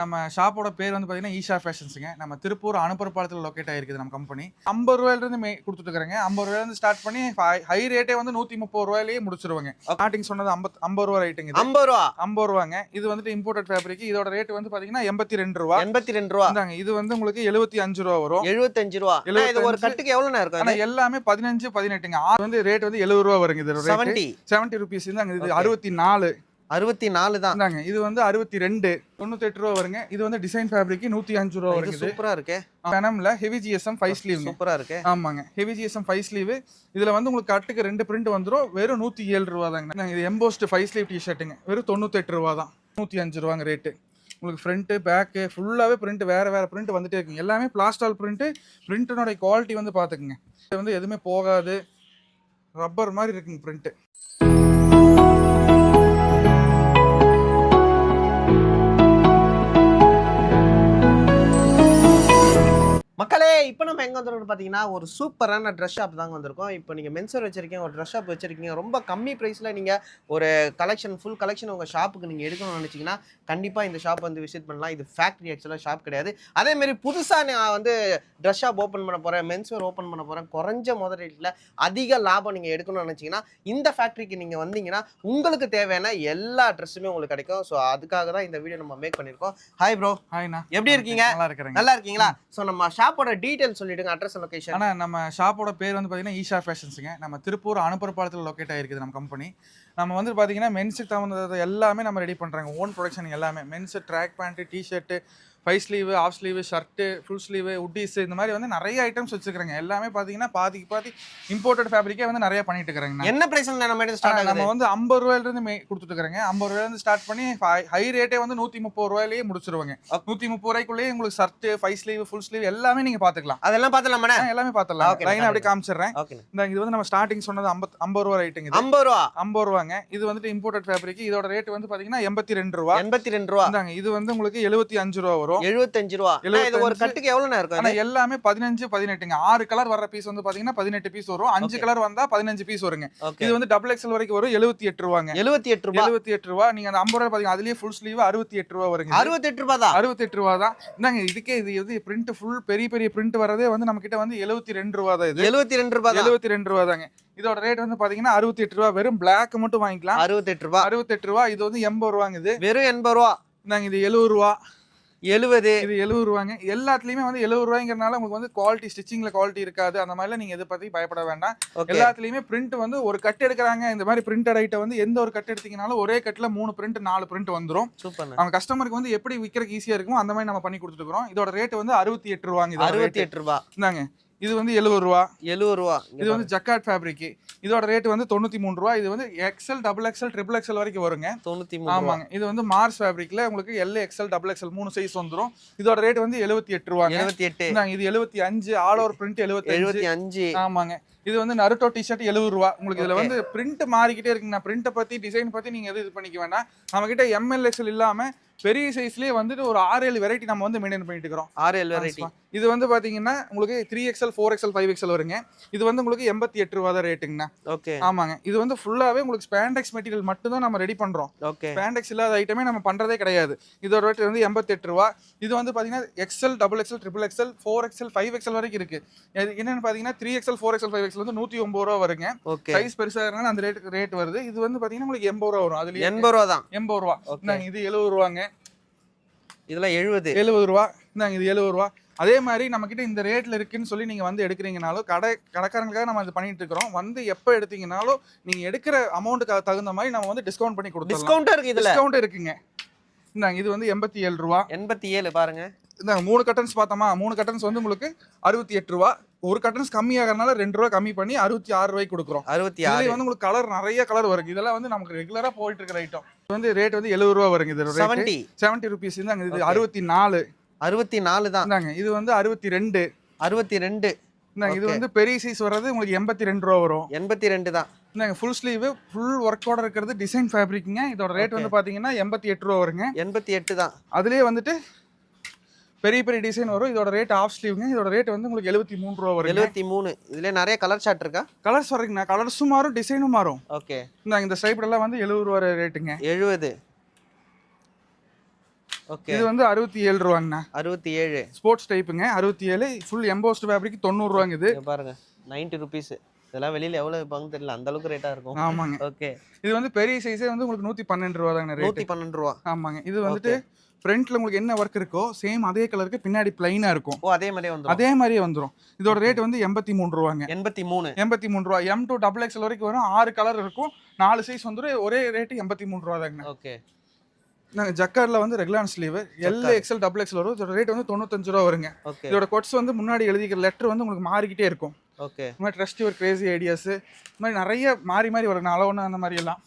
நம்ம ஷாப்போட பேர் வந்து பார்த்தீங்கன்னா ஈஷா ஃபேஷன்ஸுங்க நம்ம திருப்பூர் அனுப்புற பாலத்தில் லொக்கேட் ஆயிருக்குது நம்ம கம்பெனி ஐம்பது ரூபாயிலிருந்து மே கொடுத்துட்டுருக்காங்க ஐம்பது ரூபாயிலிருந்து ஸ்டார்ட் பண்ணி ஹை ரேட்டே வந்து நூற்றி முப்பது ரூபாயிலேயே முடிச்சிருவாங்க. ஸ்டார்டிங் சொன்னது ஐம்பத் ஐம்பது ரூபா ரேட்டுங்க இது. ஐம்பது ரூபா? ஐம்பது ரூபாங்க. இது வந்துட்டு இம்போர்ட்டட் ஃபேப்ரிக் இதோட ரேட் வந்து பார்த்தீங்கன்னா எண்பத்தி ரெண்டு ரூபா. எண்பத்தி ரெண்டு ரூபா. இந்தாங்க இது வந்து உங்களுக்கு எழுபத்தி அஞ்சு ரூபா வரும். எழுபத்தஞ்சு ரூபா. இது ஒரு 75 கட்டுக்கு எவ்வளவு இருக்கும் ஆனா எல்லாமே பதினஞ்சு பதினெட்டுங்க. ஆறு வந்து ரேட் வந்து எழுபது ரூபா வருங்க இது ரேட் செவன்டி செவன்ட்டி ருபீஸ் இந்தாங்க இது. அறுபத்தி நாலு. அறுபத்தி நாலு தான். இது வந்து அறுபத்தி ரெண்டு. தொண்ணூத்தெட்டு ரூபா வருங்க. இது வந்து டிசைன் ஃபேப்ரிக் நூத்தி அஞ்சு ரூபா வருங்க சூப்பரா இருக்கே. பெனம்ல ஹெவி ஜிஎஸ்எம் ஃபைவ் ஸ்லீவ்ங்க சூப்பரா இருக்கே. ஆமாங்க. ஹெவி ஜிஎஸ்எம் ஃபைவ் ஸ்லீவ் இதுல வந்து உங்களுக்கு கட்டுக்கு ரெண்டு பிரிண்ட் வந்துரும். வெறும் நூத்தி ஏழு ரூபா தாங்க. இது எம்போஸ்ட் ஃபைவ் ஸ்லீவ் டிஷர்ட்டுங்க வெறும் தொண்ணூத்தெட்டு ரூபா தான். நூத்தி அஞ்சு ரூபாங்க ரேட்டு உங்களுக்கு ஃப்ரண்ட்டு பேக்கு ஃபுல்லாகவே பிரிண்ட் வேற வேற பிரிண்ட் வந்துட்டே இருக்குங்க. எல்லாமே பிளாஸ்டால் பிரிண்ட் பிரிண்டினோட குவாலிட்டி வந்து பார்த்துக்குங்க இது வந்து எதுவுமே போகாது. ரப்பர் மாதிரி இருக்குங்க பிரிண்ட் மக்களே இப்போ நம்ம எங்க வந்திருக்கோம் பாத்தீங்கன்னா ஒரு சூப்பரான ட்ரெஸ் ஷாப் தாங்க வந்திருக்கோம். இப்போ நீங்க மென்சர் வச்சிருக்கீங்க ஒரு ட்ரெஸ் ஷாப் வச்சிருக்கீங்க ரொம்ப கம்மி பிரைஸ்ல நீங்க ஒரு கலெக்ஷன் ஃபுல் கலெக்ஷன் உங்க ஷாப்புக்கு நீங்க எடுக்கணும்னு நினைச்சீங்கன்னா கண்டிப்பா இந்த ஷாப் வந்து விசிட் பண்ணலாம். இது ஃபேக்டரி ஆக்சுவலாக ஷாப் கிடையாது. அதே மாதிரி புதுசா நான் வந்து ட்ரெஸ் ஷாப் ஓப்பன் பண்ண போறேன் மென்ஸ்வேர் ஓப்பன் பண்ண போறேன் குறைஞ்ச முதலீட்டில் அதிக லாபம் நீங்க எடுக்கணும்னு நினைச்சீங்கன்னா இந்த ஃபேக்டரிக்கு நீங்க வந்தீங்கன்னா உங்களுக்கு தேவையான எல்லா ட்ரெஸ்ஸுமே உங்களுக்கு கிடைக்கும். ஸோ அதுக்காக தான் இந்த வீடியோ நம்ம மேக் பண்ணியிருக்கோம். ஹாய் ப்ரோ ஹாய்ண்ணா எப்படி இருக்கீங்க? நல்லா நல்லா இருக்கீங்களா? ஸோ நம்ம ஷாப்போட டீடைல் சொல்லிடுங்க அட்ரஸ் லொகேஷன் ஆனால் நம்ம ஷாப்போட பேர் வந்து பார்த்தீங்கன்னா ஈஷா ஃபேஷன்ஸுங்க நம்ம திருப்பூர் அனுப்புற பாலத்தில் லொக்கேட் ஆயிருக்குது நம்ம கம்பெனி நம்ம வந்து பார்த்தீங்கன்னா மென்ஸுக்கு தகுந்தது எல்லாமே நம்ம ரெடி பண்ணுறாங்க ஓன் ப்ரொடக்ஷன் எல்லாமே. Men's track pant t shirt five sleeve off sleeve shirt full sleeve உட்டீஸ் இந்த மாதிரி வந்து நிறைய ஐட்டம்ஸ் வச்சுருக்காங்க எல்லாமே பார்த்தீங்கன்னா பாதிக்கு பாதி இம்போர்ட்டட் ஃபேப்ரிக்கே வந்து நிறைய பண்ணிட்டு இருக்கிறாங்க என்ன பிரைஸ்ல நம்ம நம்ம வந்து ஐம்பது ரூபாயிலிருந்து மே கொடுத்துட்டுருக்காங்க ஐம்பது ரூபாயிலிருந்து ஸ்டார்ட் பண்ணி ஹை ரேட்டே வந்து நூற்றி முப்பது ரூபாயிலேயே முடிச்சிருவாங்க. நூற்றி முப்பது ரூபாய்க்குள்ளேயே உங்களுக்கு shirt five sleeve full sleeve எல்லாமே நீங்கள் பார்த்துக்கலாம் அதெல்லாம் பார்த்தலாமாண்ணே ஆ, எல்லாமே பார்த்துடலாம் Okay, லைன் அப்படியே காமிச்சிடுறேன். இந்த இது வந்து நம்ம ஸ்டார்டிங் சொன்னது ஐம்பத் ஐம்பது ரூபா ரேட்டுங்க ஐம்பது ரூபா? ஐம்பது ரூபாங்க. இது வந்துட்டு இம்போர்ட்டட் ஃபேப்ரிக் இதோட ரேட் வந்து பாத்தீங்கன்னா எண்பத்தி ரெண்டு ரூபா. எண்பத்தி ரெண்டு ரூபா? இது வந்து உங்களுக்கு எழுபத்தி அஞ்சு ரூபா வரும். எழுபத்தஞ்சு ரூபா. இது ஒரு 75 கட்டுக்கு எவ்வளவு இருக்கும் ஆனா இது? எல்லாமே பதினஞ்சு பதினெட்டுங்க. ஆறு கலர் வர்ற பீஸ் வந்து பாத்தீங்கன்னா பதினெட்டு பீஸ் வரும். அஞ்சு. கலர் வந்தா பதினஞ்சு பீஸ் வருங்க. இது வந்து டபுள் எக்ஸல் வரைக்கும் வரும். எழுபத்தி எட்டு ரூபாங்க. எழுபத்தி எட்டு ரூபா. எழுபத்தி எட்டு ரூபா. நீங்க அந்த ஐம்பது ரூபா பாத்தீங்க அதுலயே ஃபுல் ஸ்லீவ் அறுபத்தி எட்டு ரூபா வருங்க. இது. அறுபத்தி எட்டு ரூபா தான். அறுபத்தி எட்டு ரூபா தான் இந்தாங்க இதுக்கே இது வந்து பிரிண்ட் ஃபுல் பெரிய பெரிய பிரிண்ட் வரதே வந்து நம்ம கிட்ட வந்து எழுபத்தி ரெண்டு ரூபா தான் இது. எழுபத்தி ரெண்டு ரூபா எழுபத்தி ரெண்டு ரூபா தாங்க. இதோட ரேட் வந்து பாத்தீங்கன்னா அறுபத்தி எட்டு ரூபா. வெறும் பிளாக் மட்டும் வாங்கிக்கலாம். அறுபத்தி எட்டு ரூபா. அறுபத்தெட்டு ரூபா. இது வந்து எண்பது ரூபாங்க இது. வெறும் எண்பது ரூபா. நாங்க இது எழுபது ரூபா. எழுபது இது எழுபது ரூபாங்க எல்லாத்துலயுமே வந்து எழுபது ரூபாய்ங்கிறனால உங்களுக்கு வந்து குவாலிட்டி ஸ்டிச்சிங்ல குவாலிட்டி இருக்காது. அந்த மாதிரிலாம் நீங்க இதை பத்தி பயப்பட வேண்டாம். எல்லாத்துலயுமே பிரிண்ட் வந்து ஒரு கட் எடுக்கிறாங்க. இந்த மாதிரி பிரிண்டட் ஐட்டம் வந்து எந்த ஒரு கட் எடுத்தீங்கனாலும் ஒரே கட்ல மூணு பிரிண்ட் நாலு பிரிண்ட் வந்துரும். சூப்பர் அவங்க கஸ்டமருக்கு வந்து எப்படி விற்கிறதுக்கு ஈஸியா இருக்குமோ அந்த மாதிரி நம்ம பண்ணி கொடுத்துருக்கோம் இதோட ரேட் வந்து அறுபத்தி எட்டு ரூபாங்க அறுபத்தி. எட்டு ரூபா. இந்தாங்க. இது வந்து எழுபது ரூபா. எழுபது ரூபா. இது வந்து ஜக்காட் ஃபேப்ரிக் இதோட ரேட் வந்து தொண்ணூத்தி மூணு ரூபா. இது வந்து XL double XL triple XL வரைக்கும் வருங்க. தொண்ணூத்தி மூணு ரூபா. ஆமாங்க. இது வந்து மார்ஸ் ஃபேப்ரிக்ல உங்களுக்கு எல் எக்ஸல் டபுள் எக்ஸல் மூணு சைஸ் வந்துரும். இதோட ரேட் வந்து எழுபத்தி எட்டு ரூபாங்க. எழுபத்தி எட்டு. இது எழுபத்தி அஞ்சு ஆல் ஓவர் பிரிண்ட் எழுபத்தி எழுபத்தி அஞ்சு. ஆமாங்க. இது வந்து நருட்டோ டிஷர்ட் எழுபது ரூபா. உங்களுக்கு இதுல வந்து பிரிண்ட் மாறிக்கிட்டே இருக்குங்க பிரிண்ட்டை பத்தி டிசைன் பத்தி நீங்க எதுவும் இது பண்ணிக்க வேண்டாம். நம்ம கிட்ட எம்எல் எக்ஸல் இல்லாம பெரிய சைஸ்லயே வந்துட்டு ஒரு ஆறு ஏழு வெரைட்டி நம்ம வந்து மெயின்டைன் பண்ணிட்டு இருக்கிறோம். ஆறு ஏழு வெரைட்டி இது வந்து பாத்தீங்கன்னா உங்களுக்கு three XL four XL five XL வருங்க. இது வந்து உங்களுக்கு எண்பத்தி எட்டு ரூபா தான் ரேட்டுங்கண்ணா ஓகே ஆமாங்க. இது வந்து ஃபுல்லாவே உங்களுக்கு ஸ்பேண்டெக்ஸ் மெட்டீரியல் மட்டும் தான் நம்ம ரெடி பண்றோம். ஓகே ஸ்பேண்டெக்ஸ் இல்லாத ஐட்டமே நம்ம பண்றதே கிடையாது. இதோட ரேட் வந்து எண்பத்தெட்டு ரூபா. இது வந்து பாத்தீங்கன்னா XL double XL triple XL four XL five XL வரைக்கும் இருக்கு. என்னன்னு பாத்தீங்கன்னா three XL four XL five வந்து நூத்தி ஒன்பது ரூபா வருங்க. ஓகே. சைஸ் பெருசா இருந்தாலும் அந்த ரேட் ரேட் வருது. இது வந்து பாத்தீங்கன்னா உங்களுக்கு எண்பது ரூபா வரும். அதுல எண்பது ரூபா தான். எண்பது ரூபா. இது எழுபது ரூபாங்க. இதெல்லாம் எழுபது. எழுபது ரூபா. இந்தாங்க இது எழுபது ரூபா. அதே மாதிரி நம்ம கிட்ட இந்த ரேட்ல இருக்குன்னு சொல்லி நீங்க வந்து எடுக்கிறீங்கனாலும் கடை கடைக்காரங்களுக்காக நம்ம இது பண்ணிட்டு இருக்கிறோம். வந்து எப்போ எடுத்தீங்கனாலும் நீங்க எடுக்கிற அமௌண்ட்டுக்கு தகுந்த மாதிரி நம்ம வந்து டிஸ்கவுண்ட் பண்ணி கொடுத்துருவோம் டிஸ்கவுண்ட் இருக்கு இதுல. டிஸ்கவுண்ட் இருக்குங்க. இந்தாங்க இது வந்து எண்பத்தி ஏழு ரூபா. எண்பத்தி ஏழு பாருங்க. இந்தாங்க மூணு கட்டன்ஸ் பார்த்தோமா? மூணு கட்டன்ஸ் வந்து உங்களுக்கு அறுபத்தி எட்டு ரூபா. ஒரு கட்டன்ஸ் கம்மியாகிறனால ரெண்டு ரூபா கம்மி பண்ணி அறுபத்தி ஆறு ரூபாய்க்கு கொடுக்குறோம். அறுபத்தி ஆறு. வந்து உங்களுக்கு கலர் நிறைய கலர் வருது இதெல்லாம் வந்து நமக்கு ரெகுலரா போயிட்டு இருக்கிற ஐட்டம் இது வந்து ரேட் வந்து எழுபது ரூபா வருங்க. இது ரேட் செவன்டி செவன்ட்டி ருபீஸ் இந்தாங்க இது. அறுபத்தி நாலு. அறுபத்தி நாலு தான். இது வந்து அறுபத்தி ரெண்டு. அறுபத்தி ரெண்டு. இது. வந்து பெரிய சைஸ் வர்றது உங்களுக்கு எண்பத்தி ரெண்டு ரூபா வரும். எண்பத்தி ரெண்டு தான். இந்தாங்க ஃபுல் ஸ்லீவ் ஃபுல் ஒர்க்கோட இருக்கிறது டிசைன் ஃபேப்ரிக்குங்க இதோட ரேட். வந்து பாத்தீங்கன்னா எண்பத்தி எட்டு ரூபா வருங்க. எண்பத்தி எட்டு தான். அதுலயே வந்துட்டு பெரிய பெரிய டிசைன் வரும். இதோட ரேட் ஆஃப் ஸ்லீவ்ங்க இதோட ரேட் வந்து உங்களுக்கு எழுபத்தி மூணு ரூபா வரும் எழுபத்தி மூணு. இதுல நிறைய கலர் ஷார்ட் இருக்கா? கலர்ஸ் வர்றீங்கண்ணா கலர்ஸும் மாறும் டிசைனும் மாறும். ஓகே இந்தாங்க இந்த ஸ்ட்ரைப்ல எல்லாம் வந்து எழுபது ரூபா ரேட்டுங்க எழுபது ஓகே இது வந்து அறுபத்தி ஏழு ரூபாங்கண்ணா. அறுபத்தி ஏழு. ஸ்போர்ட்ஸ் டைப்புங்க அறுபத்தி ஏழு. ஃபுல் எம்போஸ்ட் ஃபேப்ரிக் தொண்ணூறுவாங்க இது. பாருங்க. நைன்டி ருபீஸ் இதெல்லாம் வெளியில எவ்வளவு விற்பாங்கன்னு தெரியல. அந்த அளவுக்கு ரேட்டா இருக்கும். ஆமாங்க. ஓகே இது வந்து பெரிய சைஸே வந்து உங்களுக்கு நூற்றி பன்னெண்டு ரூபா தாங்க நூத்தி பன்னெண்டு ரூபா. ஆமாங்க. இது வந்துட்டு ஃப்ரண்ட்ல உங்களுக்கு என்ன ஒர்க் இருக்கோ சேம் அதே கலருக்கு பின்னாடி பிளைனா இருக்கும். ஓ அதே மாதிரியே வந்துரும். அதே மாதிரியே வந்துடும் இதோட ரேட் வந்து எண்பத்தி மூணு ரூபாங்க. எண்பத்தி மூணு. எண்பத்தி மூணு ரூபா. எம் டூ டபுள் எக்ஸ்எல் வரைக்கும் வரும். ஆறு கலர் இருக்கும். நாலு சைஸ் வந்துடும் ஒரே ரேட்டு எண்பத்தி மூணு ரூபா தாங்க ஓகே நாங்கள் ஜக்கார்ல வந்து regular sleeve L XL double XL வரும். இதோட ரேட் வந்து தொண்ணூத்தஞ்சு ரூபா வருங்க. இதோட கொட்ஸ் வந்து முன்னாடி எழுதிக்கிற லெட்டர் வந்து உங்களுக்கு மாறிக்கிட்டே இருக்கும். ஓகே. இந்த மாதிரி ட்ரஸ்ட் யுவர் கிரேசி ஐடியாஸ் இந்த மாதிரி நிறைய மாறி மாறி வரும் அளவுன்னு அந்த மாதிரி எல்லாம்.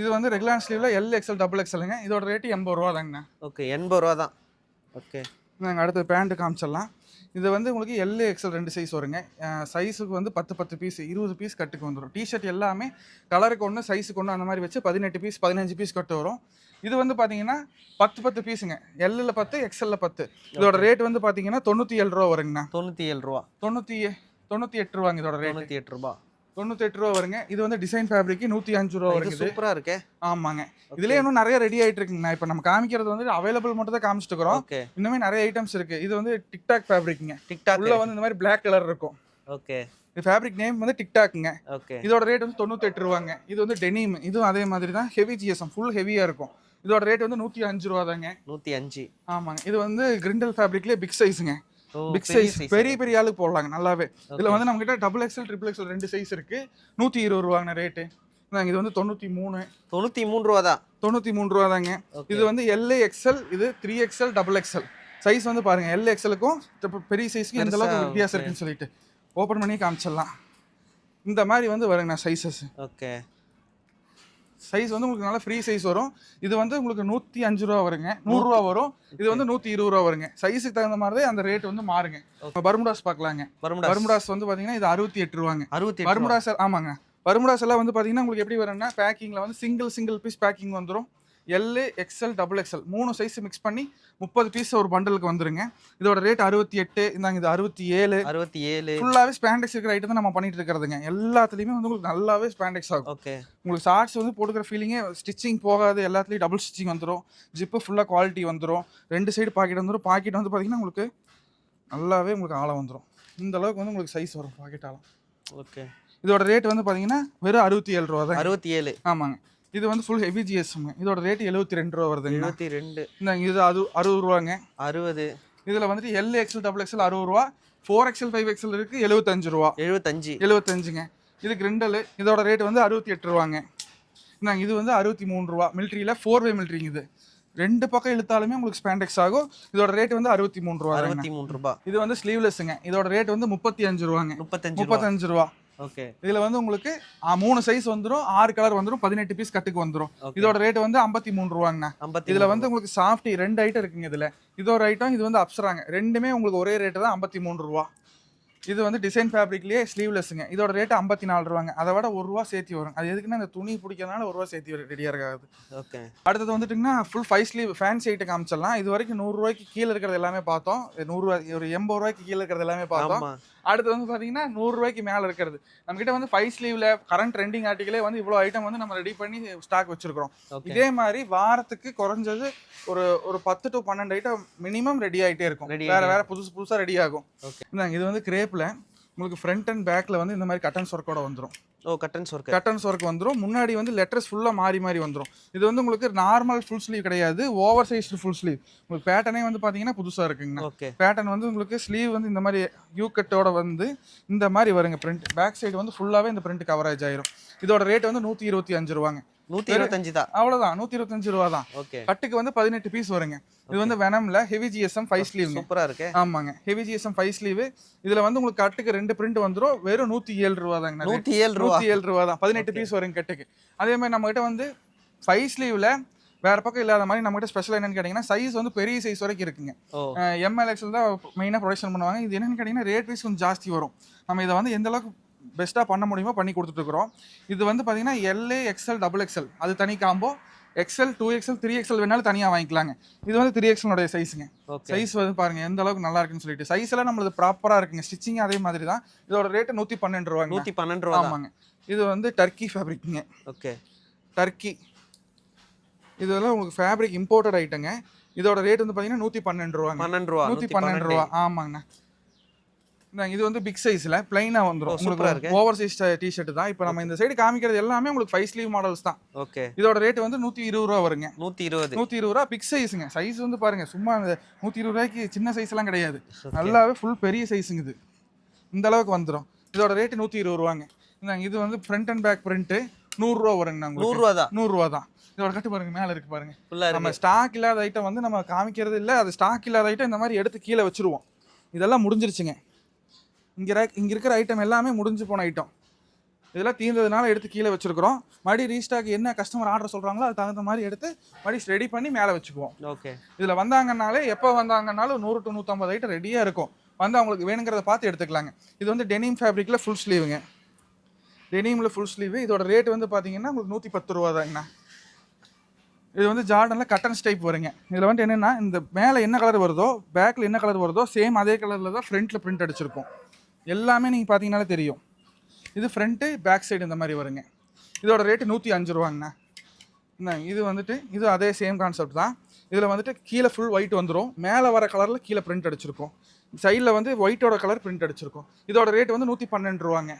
இது வந்து ரெகுலார் ஸ்லீவ்ல எல் எக்ஸ்எல் டபுள் எக்ஸ்எல்ங்க இதோட ரேட்டு எண்பது ரூபா தாங்கண்ணா ஓகே எண்பது ரூபா தான். ஓகே. நாங்கள் அடுத்து பேண்ட்டு காமிச்சிடலாம். இது வந்து உங்களுக்கு எல் எக்ஸ்எல் ரெண்டு சைஸ் வருங்க. சைஸுக்கு வந்து பத்து பத்து பீஸ் இருபது பீஸ் கட்டுக்கு வந்துடும் டிஷர்ட் எல்லாமே கலருக்கு ஒன்று சைஸுக்கு ஒன்று அந்த மாதிரி வச்சு பதினெட்டு பீஸ் பதினஞ்சு பீஸ் கட்டு வரும். இது வந்து பார்த்தீங்கன்னா பத்து பத்து பீஸுங்க. எல்லில் பத்து எக்ஸ்எல்ல பத்து. இதோட ரேட் வந்து பார்த்தீங்கன்னா தொண்ணூற்றி ஏழு ரூபா வருங்கண்ணா. தொண்ணூத்தி ஏழு ரூபா. தொண்ணூற்றி தொண்ணூற்றி எட்டு ரூபாங்க இதோட ரேட் தொண்ணூத்தி எட்டு ரூபா. தொண்ணூற்றி எட்டு ரூபா வருங்க. இது வந்து டிசைன் ஃபேப்ரிக்கு நூற்றி அஞ்சு ரூபா வருங்க சூப்பரா இருக்கே. ஆமாங்க. இதுலயே இன்னும் நிறைய ரெடி ஆயிட்டு இருக்குங்கண்ணா இப்போ நம்ம காமிக்கிறது வந்து அவைலபிள் மட்டும் தான் காமிச்சிட்டு இருக்கிறோம் இன்னுமே நிறைய ஐட்டம்ஸ் இருக்கு. இது வந்து டிக்டாக் ஃபேப்ரிக்ங்க டிக்டாக் உள்ள வந்து இந்த மாதிரி Black கலர் இருக்கும். ஓகே இது ஃபேப்ரிக் நேம் வந்து டிக்டாக்குங்க ஓகே இதோட ரேட் வந்து தொண்ணூத்தெட்டு ரூபாங்க. இது வந்து டெனிம் இதுவும் அதே மாதிரி தான். ஹெவி ஜிஎஸ்எம் ஃபுல் ஹெவியா இருக்கும். இதோட ரேட் வந்து நூற்றி அஞ்சு ரூபா தாங்க. நூத்தி அஞ்சு. ஆமாங்க. இது வந்து கிரிண்டல் ஃபேப்ரிக்லேயே பிக் சைஸுங்க பிக் சைஸ். பெரிய பெரிய ஆளுக்கு போடலாங்க நல்லாவே. இதுல. வந்து நம்ம கிட்ட டபுள் எக்ஸ்எல் ட்ரிபிள் எக்ஸ்எல் ரெண்டு சைஸ் இருக்கு. நூற்றி இருபது ரூபாங்க ரேட்டு இது வந்து தொண்ணூற்றி மூணு. தொண்ணூத்தி மூணு ரூபா தான். தொண்ணூற்றி மூணு ரூபா தாங்க. Okay. இது வந்து எல்ஏ எக்ஸ்எல் இது three XL double XL size வந்து பாருங்க எல் எக்ஸ்எலுக்கும் பெரிய சைஸ்க்கு எந்த அளவுக்கு வித்தியாசம். இருக்குன்னு சொல்லிட்டு ஓப்பன் பண்ணி காமிச்சிடலாம். இந்த மாதிரி வந்து வருங்கண்ணா சைஸஸ் ஓகே சைஸ் வந்து உங்களுக்கு நல்லா ஃப்ரீ சைஸ் வரும். இது வந்து உங்களுக்கு நூற்றி அஞ்சு ரூபா வருங்க. நூறுரூவா வரும். இது வந்து நூற்றி இருபது ரூபா வருங்க. சைஸுக்கு தகுந்த மாதிரி அந்த ரேட் வந்து மாறுங்க. பர்முடாஸ் பார்க்கலாங்க. பர்முடா பர்முடாஸ் வந்து பார்த்தீங்கன்னா இது அறுபத்தி எட்டு ரூபாங்க. அறுபத்தி. பர்முடாஸ் ஆமாங்க. பர்முடாஸ் எல்லாம் வந்து பார்த்தீங்கன்னா உங்களுக்கு எப்படி வரும்னா பேக்கிங்கில் வந்து சிங்கிள் சிங்கிள் பீஸ் பேக்கிங் வந்துடும் எல் எக்ஸ்எல் டபுள் எக்ஸ்எல் மூணு சைஸ் மிக்ஸ் பண்ணி முப்பது பீஸ் ஒரு பண்டலுக்கு வந்துருங்க. இதோட ரேட் அறுபத்தி எட்டு இந்தாங்க இது அறுபத்தி ஏழு. அறுபத்தி ஏழு. ஃபுல்லாகவே ஸ்பேண்டெக்ஸ் இருக்கிற ஐட்டம் தான் நம்ம பண்ணிட்டு இருக்கிறதுங்க. எல்லாத்துலேயுமே வந்து உங்களுக்கு நல்லாவே ஸ்பேண்டெக்ஸ் ஆகும். ஓகே உங்களுக்கு ஷார்ட்ஸ் வந்து போட்டுக்கிற ஃபீலிங்கே ஸ்டிச்சிங் போகாது. எல்லாத்துலேயும் டபுள் ஸ்டிச்சிங் வந்துடும் ஜிப்பு ஃபுல்லாக குவாலிட்டி வந்துடும் ரெண்டு சைடு பாக்கெட் வந்துடும் பாக்கெட் வந்து பார்த்தீங்கன்னா உங்களுக்கு நல்லாவே உங்களுக்கு ஆழம் வந்துடும் இந்த அளவுக்கு வந்து உங்களுக்கு சைஸ் வரும் பாக்கெட் ஆழம். ஓகே இதோட ரேட் வந்து பார்த்தீங்கன்னா வெறும் அறுபத்தி ஏழு ரூபா தான் அறுபத்தி ஏழு. ஆமாங்க. இது வந்து ஃபுல் ஹெவி ஜிஎஸ்ங்க இதோட ரேட் எழுபத்தி ரெண்டு ரூபா வருதுங்க. எழுபத்தி ரெண்டு. இந்த இது அது அறுபது ரூபாங்க. அறுபது. இதில் வந்துட்டு எல் எக்ஸ்எல் டபுள் எக்ஸ்எல் அறுபது ரூபா ஃபோர் எக்ஸ்எல் ஃபைவ் எக்ஸ்எல் இருக்குது எழுபத்தஞ்சு ரூபா. எழுபத்தஞ்சு எழுபத்தஞ்சுங்க இது கிரிண்டல் இதோட ரேட் வந்து அறுபத்தி எட்டு ரூபாங்க. இந்தாங்க இது வந்து அறுபத்தி மூணு ரூபா. மிலிட்ரியில் ஃபோர் வே மிலிட்ரிங்க இது. ரெண்டு பக்கம் இழுத்தாலுமே உங்களுக்கு ஸ்பேண்டெக்ஸ் ஆகும். இதோட ரேட் வந்து அறுபத்தி மூணு ரூபா அறுபத்தி மூணு ரூபா. இது வந்து ஸ்லீவ்லெஸ்ஸுங்க இதோட ரேட் வந்து முப்பத்தி அஞ்சு ரூபாங்க. முப்பத்தஞ்சு முப்பத்தஞ்சு ரூபா. ஓகே இதில் வந்து உங்களுக்கு மூணு சைஸ் வந்துடும் ஆறு கலர் வந்துடும் பதினெட்டு பீஸ் கட்டுக்கு வந்துடும். இதோட ரேட் வந்து ஐம்பத்தி மூணு ரூபாங்கண்ணா. இதுல வந்து உங்களுக்கு சாஃப்டி ரெண்டு ஐட்டம் இருக்குங்க இதுல. இது ஒரு ஐட்டம் இது வந்து அப்சராங்க ரெண்டுமே உங்களுக்கு ஒரே ரேட்டு தான் ஐம்பத்தி மூணு ரூபா. இது வந்து டிசைன் ஃபேப்ரிக்லயே ஸ்லீவ்லெஸ்ஸுங்க இதோட ரேட்டு ஐம்பத்தி நாலு ரூபாங்க. அதை விட ஒரு ரூபா சேர்த்தி வரும். அது எதுக்குன்னா இந்த துணி பிடிக்கிறதுனால ஒரு ரூபா சேர்த்தி ரெடியாக இருக்காது. ஓகே அடுத்தது வந்துட்டுங்கன்னா full five sleeve fancy item காமிச்சிடலாம். இது வரைக்கும் நூறுரூவாய்க்கு கீழே இருக்கிறது எல்லாமே பார்த்தோம். நூறுரூவா ஒரு எண்பது ரூபாய்க்கு கீழே இருக்கிறது எல்லாமே பார்த்தோம். அடுத்து வந்து பார்த்தீங்கன்னா நூறுரூவாய்க்கு மேலே இருக்கிறது. நம்மகிட்ட வந்து ஃபைவ் ஸ்லீவ்ல கரண்ட் ட்ரெண்டிங் ஆர்டிகளே வந்து இவ்வளோ ஐட்டம் வந்து நம்ம ரெடி பண்ணி ஸ்டாக் வச்சிருக்கிறோம். இதே மாதிரி வாரத்துக்கு குறைஞ்சது ஒரு ஒரு பத்து டு பன்னெண்டு ஐட்டம் மினிமம் ரெடி ஆயிட்டே இருக்கும். வேற வேற புதுசு புதுசா ரெடி ஆகும். இது வந்து கிரேப்ல உங்களுக்கு ஃப்ரண்ட் அண்ட் பேக்ல வந்து இந்த மாதிரி கட்டன்ஸ் ஒர்க்கோட வந்துடும் ஓ கட்டன்ஸ் ஒர்க் கட்டன்ஸ் ஒர்க் வந்துடும் முன்னாடி வந்து லெட்டர்ஸ் ஃபுல்லாக மாறி மாறி வந்துடும் இது வந்து உங்களுக்கு நார்மல் ஃபுல் ஸ்லீவ் கிடையாது. ஓவர் சைஸ்டு ஃபுல் ஸ்லீவ் உங்களுக்கு பேட்டர்னே வந்து பார்த்தீங்கன்னா புதுசாக இருக்குங்கண்ணா. ஓகே. பேட்டர்ன் வந்து உங்களுக்கு ஸ்லீவ் வந்து இந்த மாதிரி யூ கட்டோட வந்து இந்த மாதிரி வருங்க. பிரிண்ட் பேக் சைடு வந்து ஃபுல்லாகவே இந்த பிரிண்ட் கவரேஜ் ஆயிரும். இதோட ரேட் வந்து நூற்றி இருபத்தி அஞ்சு ரூபாங்க. நூத்தி இருபத்தஞ்சு தான். அவ்வளோதான் நூற்றி இருபத்தஞ்சு ரூபா தான் ஓகே. கட்டுக்கு வந்து பதினெட்டு பீஸ் வருங்க. இது வந்து வெனம்ல ஹெவி ஜிஎஸ்எம் ஃபைவ் ஸ்லீவ்ங்க சூப்பரா இருக்கே. ஆமாங்க ஹெவி ஜிஎஸ்எம் ஃபைவ் ஸ்லீவ் இதுல வந்து உங்களுக்கு கட்டுக்கு ரெண்டு பிரிண்ட் வந்துரும் வெறும் நூத்தி ஏழு ரூபா தாங்க நூத்தி ஏழு ரூபா. நூத்தி ஏழு ரூபா தான் பதினெட்டு பீஸ் வருங்க கட்டுக்கு. அதே மாதிரி நம்ம கிட்ட வந்து ஃபைவ் ஸ்லீவ்ல வேற பக்கம் இல்லாத மாதிரி நம்ம கிட்ட ஸ்பெஷல் என்னன்னு கேட்டீங்கன்னா சைஸ் வந்து பெரிய சைஸ் வரைக்கும் இருக்குங்க. எம்எல்எக்ஸில் தான் மெயினாக ப்ரொடக்ஷன் பண்ணுவாங்க. இது என்னன்னு கேட்டிங்கன்னா ரேட் வைஸ் கொஞ்சம் ஜாஸ்தி வரும். நம்ம இதை வந்து எந்த அளவுக்கு பெஸ்ட்டாக பண்ண முடியுமோ பண்ணி கொடுத்துட்ருக்குறோம் இது வந்து பார்த்தீங்கன்னா எல்ஏ எக்ஸ்எல் டபுள் எக்ஸ்எல் அது தனி combo XL two XL three XL வேணாலும் தனியாக வாங்கிக்கலாங்க. இது வந்து த்ரீ எக்ஸ்எலோடைய சைஸுங்க சைஸ் வந்து பாருங்க எந்த அளவுக்கு நல்லா இருக்குன்னு சொல்லிட்டு. சைஸ் எல்லாம் நம்மளது ப்ராப்பராக இருக்குங்க. ஸ்டிச்சிங் அதே மாதிரி தான். இதோட ரேட்டு நூற்றி பன்னெண்டு ரூபாங்க. நூத்தி பன்னெண்டு ரூபா ஆமாங்க. இது வந்து டர்க்கி ஃபேப்ரிக்ங்க ஓகே டர்க்கி இதெல்லாம் உங்களுக்கு ஃபேப்ரிக் இம்போர்ட்டட் ஐட்டங்க இதோட ரேட் வந்து பார்த்தீங்கன்னா நூற்றி பன்னெண்டு ரூபாங்க. பன்னெண்டு ரூபா நூற்றி பன்னெண்டு ரூபா. ஆமாங்கண்ணா. இது வந்து பிக் சைஸில் ஓ, சூப்பரா உங்களுக்கு ஓவர் சைஸ் டிஷர்ட் தான். இப்போ நம்ம இந்த சைடு காமிக்கிறது எல்லாமே உங்களுக்கு ஃபைவ் ஸ்லீவ் மாடல்ஸ் தான். ஓகே இதோட ரேட் வந்து நூற்றி இருபது ரூபா வருங்க. நூத்தி இருபது. நூற்றி இருபது ரூபா பிக் சைஸுங்க சைஸ் வந்து பாருங்க சும்மா அந்த நூற்றி இருபது ரூபாய்க்கு சின்ன சைஸ் எல்லாம் கிடையாது. நல்லாவே ஃபுல் பெரிய சைஸுங்க இது. இந்த அளவுக்கு வந்துடும் இதோட ரேட் நூற்றி இருபது ரூபாங்க. இந்தாங்க இது வந்து ஃப்ரண்ட் அண்ட் பேக் பிரிண்ட்டு நூறுரூவா வருங்க நூறு உங்களுக்கு. ரூபா தான். நூறுரூவா தான். இதோட கட்டு பாருங்க மேலே இருக்கு பாருங்க. நம்ம ஸ்டாக் இல்லாத ஐட்டம் வந்து நம்ம காமிக்கிறது இல்லை. அது ஸ்டாக் இல்லாத ஐட்டம் இந்த மாதிரி எடுத்து கீழே வச்சிருவோம். இதெல்லாம் முடிஞ்சிருச்சுங்க. இங்கே இங்கே இருக்கிற ஐட்டம் எல்லாமே முடிஞ்சு போன ஐட்டம் இதெல்லாம் தீர்ந்ததுனால எடுத்து கீழே வச்சிருக்கிறோம். மறுபடியும் ரீஸ்டாக் என்ன கஸ்டமர் ஆர்டர் சொல்கிறாங்களோ அது தகுந்த மாதிரி எடுத்து மறுபடியும் ரெடி பண்ணி மேலே வச்சுக்குவோம். ஓகே இதில் வந்தாங்கன்னாலே எப்போ வந்தாங்கன்னாலும் நூறு டு நூற்றம்பது ஐட்டம் ரெடியாக இருக்கும். வந்து அவங்களுக்கு வேணுங்கிறத பார்த்து எடுத்துக்கலாங்க. இது வந்து டெனிம் ஃபேப்ரிக்கில் ஃபுல் ஸ்லீவுங்க டெனிமில் ஃபுல் ஸ்லீவு இதோட ரேட் வந்து பார்த்தீங்கன்னா உங்களுக்கு நூற்றி பத்து ரூபா தாங்கண்ணா இது வந்து ஜார்டனில் கட்டன்ஸ் டைப் வருங்க. இதில் வந்து என்னென்னா இந்த மேலே என்ன கலர் வருதோ பேக்கில் என்ன கலர் வருதோ சேம் அதே கலரில் தான் ஃப்ரண்ட்டில் பிரிண்ட் அடிச்சிருக்கும் எல்லாமே நீங்கள் பார்த்தீங்கனாலே தெரியும். இது ஃப்ரண்ட்டு பேக் சைடு இந்த மாதிரி வருங்க. இதோட ரேட்டு நூற்றி அஞ்சு ரூபாங்கண்ணா. என்ன இது வந்துட்டு இது அதே சேம் கான்செப்ட் தான். இதில் வந்துட்டு கீழே ஃபுல் ஒயிட் வந்துடும் மேலே வர கலரில் கீழே பிரிண்ட் அடிச்சிருக்கும். சைடில் வந்து ஒயிட்டோட கலர் பிரிண்ட் அடிச்சிருக்கும். இதோட ரேட் வந்து நூற்றி பன்னெண்டு ரூபாங்க.